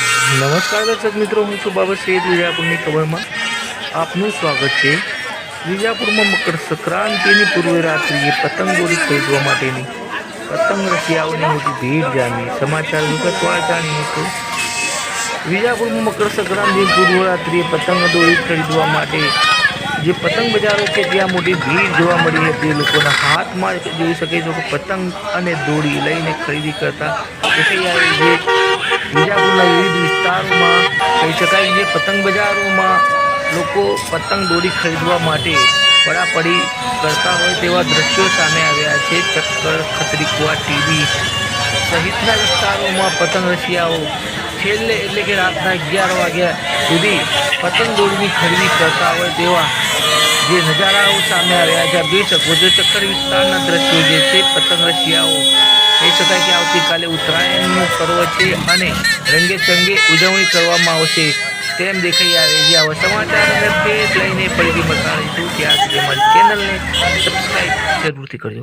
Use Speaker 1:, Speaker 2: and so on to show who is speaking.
Speaker 1: નમસ્કાર દર્શક મિત્રો, હું છું બાબા સૈયદ વિજાપુરની ખબરમાં. આપનું સ્વાગત છે. વિજાપુરમાં મકર સંક્રાંતિની પૂર્વ રાત્રિએ પતંગ દોરી ખરીદવા માટેની પતંગ રસિયાઓની મોટી ભીડ જામી. સમાચાર વિગતવાર જાણીએ તો વિજાપુરમાં મકર સંક્રાંતિ પૂર્વ રાત્રિએ પતંગ દોરી ખરીદવા માટે જે પતંગ બજારો છે, ત્યાં મોટી ભીડ જોવા મળી હતી. લોકોના હાથમાં જોઈ શકે છો કે પતંગ અને દોરી લઈને ખરીદી કરતા છે વિજાપુરના વિવિધ વિસ્તારોમાં કહી શકાય જે પતંગ બજારોમાં લોકો પતંગ દોરી ખરીદવા માટે પડાપડી કરતા હોય તેવા દ્રશ્યો સામે આવ્યા છે. ચક્કર, ખત્રીકુવા, ટીવી સહિતના વિસ્તારોમાં પતંગ રસિયાઓ છેલ્લે એટલે કે રાતના અગિયાર વાગ્યા સુધી પતંગ દોરીની ખરીદી કરતા હોય તેવા જે નજારાઓ સામે આવ્યા છે. બે શકો છો ચક્કર વિસ્તારના દ્રશ્યો જે છે, પતંગ રસિયાઓ કહી છતાં કે આવતીકાલે ઉત્તરાયણનું પર્વ છે અને રંગે ચંગે ઉજવણી કરવામાં આવશે. તેમ દેખાઈ આવે છે. આવા સમાચાર અને લઈને ફરીથી બતાવીશું ત્યાં સુધી અમારી ચેનલને સબસ્ક્રાઈબ જરૂરથી કરજો.